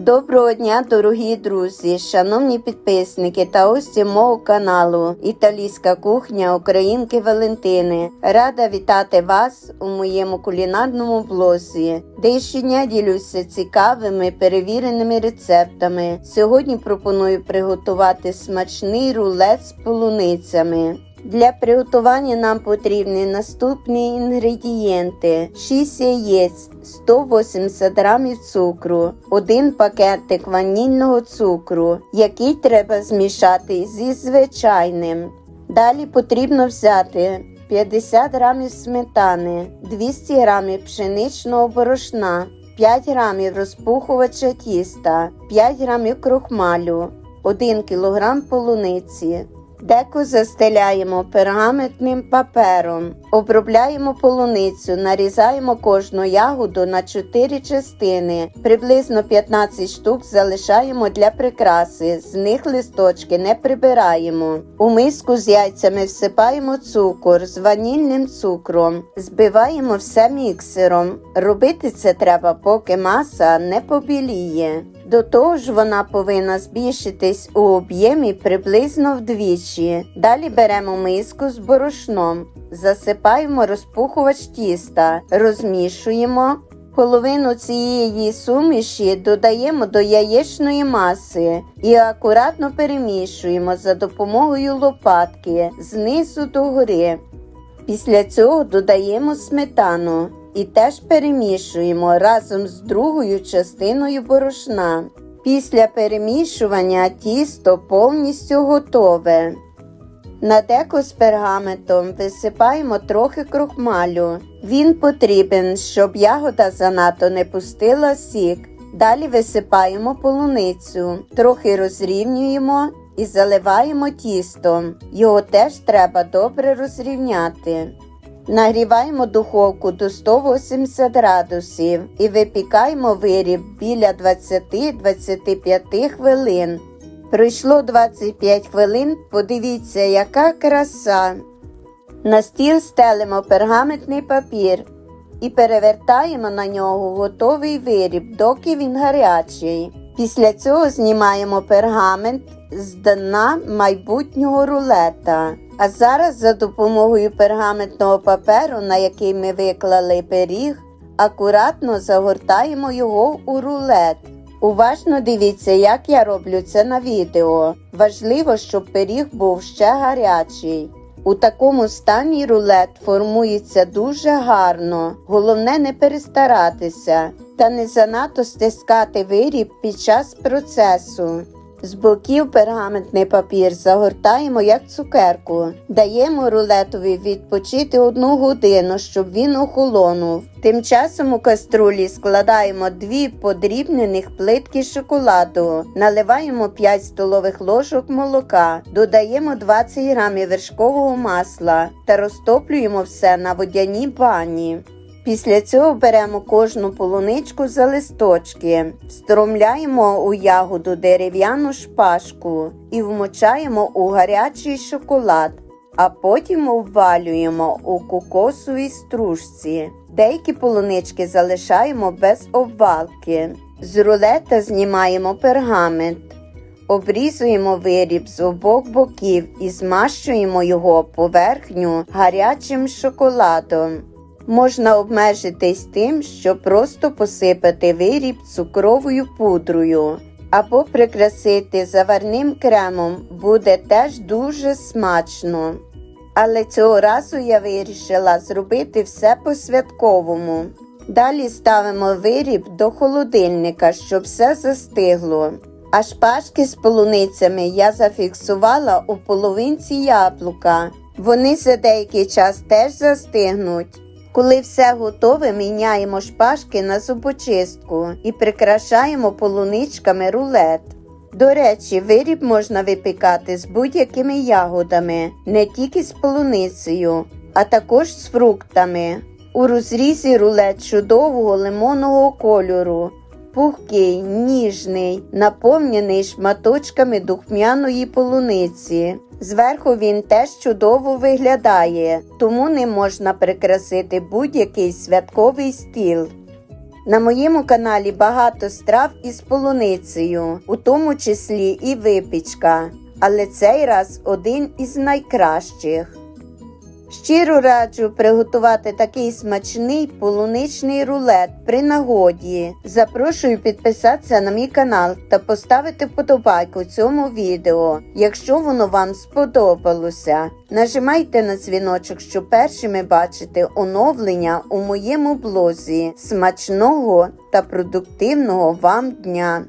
Доброго дня, дорогі друзі, шановні підписники та гості мого каналу Італійська кухня Українки Валентини. Рада вітати вас у моєму кулінарному блозі, де я щодня ділюся цікавими перевіреними рецептами. Сьогодні пропоную приготувати смачний рулет з полуницями. Для приготування нам потрібні наступні інгредієнти: 6 яєць, 180 грамів цукру, 1 пакетик ванільного цукру, який треба змішати зі звичайним. Далі потрібно взяти 50 грамів сметани, 200 грамів пшеничного борошна, 5 грамів розпухувача тіста, 5 грамів крохмалю, 1 кг полуниці. Деко застеляємо пергаментним папером, обробляємо полуницю, нарізаємо кожну ягоду на 4 частини, приблизно 15 штук залишаємо для прикраси, з них листочки не прибираємо. У миску з яйцями всипаємо цукор з ванільним цукром, збиваємо все міксером. Робити це треба, поки маса не побіліє. До того ж, вона повинна збільшитись у об'ємі приблизно вдвічі. Далі беремо миску з борошном, засипаємо розпухувач тіста, розмішуємо. Половину цієї суміші додаємо до яєчної маси і акуратно перемішуємо за допомогою лопатки знизу до гори. Після цього додаємо сметану і теж перемішуємо разом з другою частиною борошна. Після перемішування тісто повністю готове. На деко з пергаментом висипаємо трохи крохмалю. Він потрібен, щоб ягода занадто не пустила сік. Далі висипаємо полуницю, трохи розрівнюємо і заливаємо тістом. Його теж треба добре розрівняти. Нагріваємо духовку до 180 градусів і випікаємо виріб біля 20-25 хвилин. Пройшло 25 хвилин, подивіться, яка краса. На стіл стелимо пергаментний папір і перевертаємо на нього готовий виріб, доки він гарячий. Після цього знімаємо пергамент з дна майбутнього рулета. А зараз за допомогою пергаментного паперу, на який ми виклали пиріг, акуратно загортаємо його у рулет. Уважно дивіться, як я роблю це на відео. Важливо, щоб пиріг був ще гарячий. У такому стані рулет формується дуже гарно. Головне не перестаратися та не занадто стискати виріб під час процесу. З боків пергаментний папір загортаємо як цукерку. Даємо рулетові відпочити одну годину, щоб він охолонув. Тим часом у каструлі складаємо дві подрібнених плитки шоколаду, наливаємо 5 столових ложок молока, додаємо 20 грамів вершкового масла та розтоплюємо все на водяній бані. Після цього беремо кожну полуничку за листочки, встромляємо у ягоду дерев'яну шпажку і вмочаємо у гарячий шоколад, а потім обвалюємо у кокосовій стружці. Деякі полунички залишаємо без обвалки. З рулета знімаємо пергамент. Обрізуємо виріб з обох боків і змащуємо його поверхню гарячим шоколадом. Можна обмежитись тим, що просто посипати виріб цукровою пудрою або прикрасити заварним кремом буде теж дуже смачно. Але цього разу я вирішила зробити все по-святковому. Далі ставимо виріб до холодильника, щоб все застигло. А шпажки з полуницями я зафіксувала у половинці яблука. Вони за деякий час теж застигнуть. Коли все готове, міняємо шпажки на зубочистку і прикрашаємо полуничками рулет. До речі, виріб можна випікати з будь-якими ягодами, не тільки з полуницею, а також з фруктами. У розрізі рулет чудового лимонного кольору, пухкий, ніжний, наповнений шматочками духмяної полуниці. Зверху він теж чудово виглядає, тому не можна прикрасити будь-який святковий стіл. На моєму каналі багато страв із полуницею, у тому числі і випічка. Але цей раз один із найкращих. Щиро раджу приготувати такий смачний полуничний рулет при нагоді. Запрошую підписатися на мій канал та поставити вподобайку цьому відео, якщо воно вам сподобалося. Нажимайте на дзвіночок, щоб першими бачити оновлення у моєму блозі. Смачного та продуктивного вам дня!